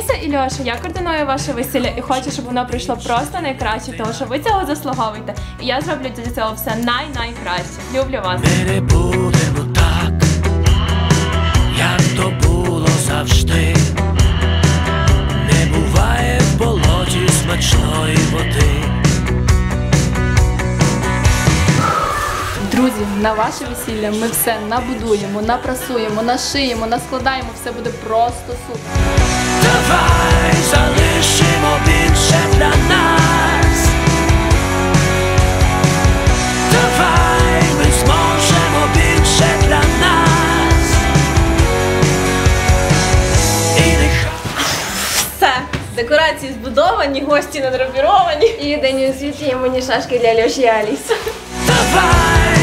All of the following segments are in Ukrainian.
Аліса і Льоша, я координую ваше весілля і хочу, щоб воно пройшло просто найкраще, тому що ви цього заслуговуєте. І я зроблю для цього все най-найкраще. Люблю вас. Друзі, на ваше весілля ми все набудуємо, напрасуємо, нашиємо, наскладаємо, все буде просто супер. Давай залишимо більше для нас. Давай ми зможемо більше для нас. І нехай. Все, декорації збудовані, гості надрапіровані. І єдині у світі є мені шашки для Льоші і Аліси. Давай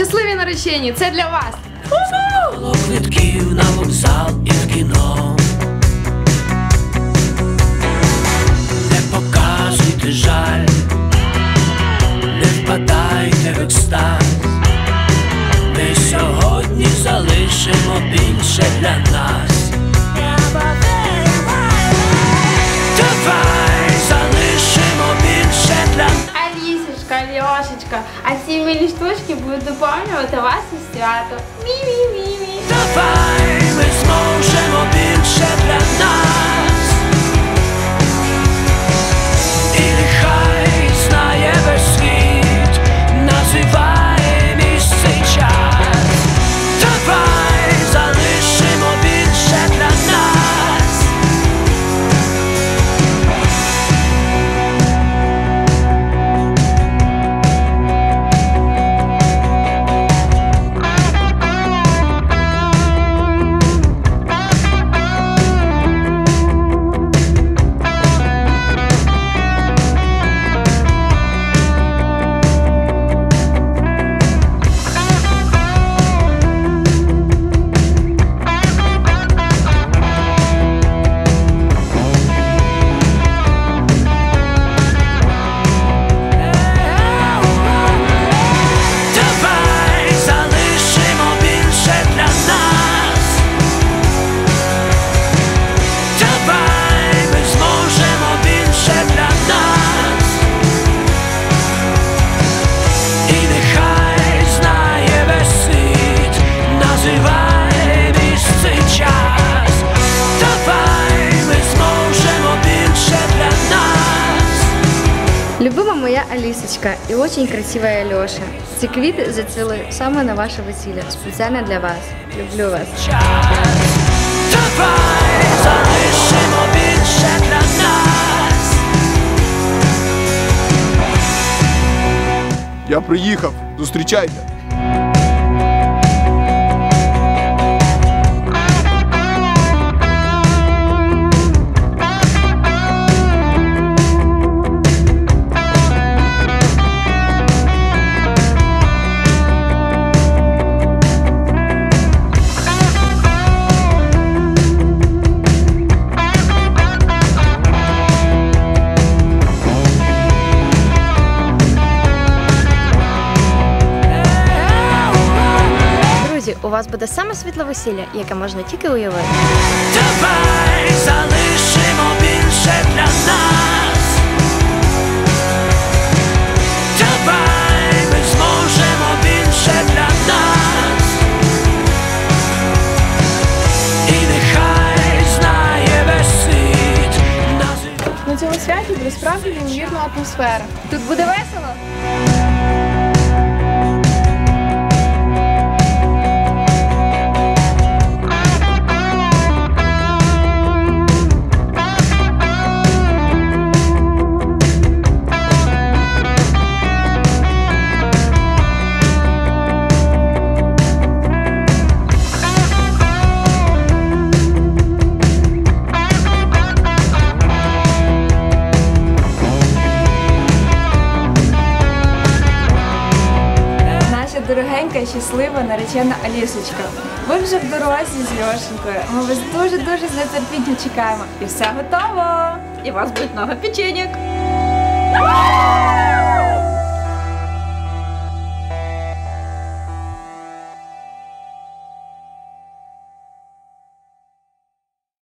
Щасливі наречені! Це для вас! Квитків на вокзал і в кіно. Не показуйте жаль, не впадайте в екстаз. Ми сьогодні залишимо більше для нас. Алісочка, Льошечка, а ці милі штучки будуть доповнювати вас и свято. Мі-мі-мі-мі. Давай ми зможемо більше для нас. Моя Алісочка і очень красивая Леша. Квіти зацвіли саме на ваше весілля, спеціально для вас. Люблю вас. Я приїхав, зустрічайте. Вас буде саме світле весілля, яке можна тільки уявити. Давай залишимо більше для нас. Давай ми зможемо більше для нас. І нехай знає весь світ. На цьому святі буде справді неймовірна атмосфера. Тут буде весело. Дорогенька і щаслива наречена Алісочка. Ви вже в дорозі з Льошенькою. Ми вас дуже-дуже з нетерпінням чекаємо. І все готово! І у вас будуть много печеньок.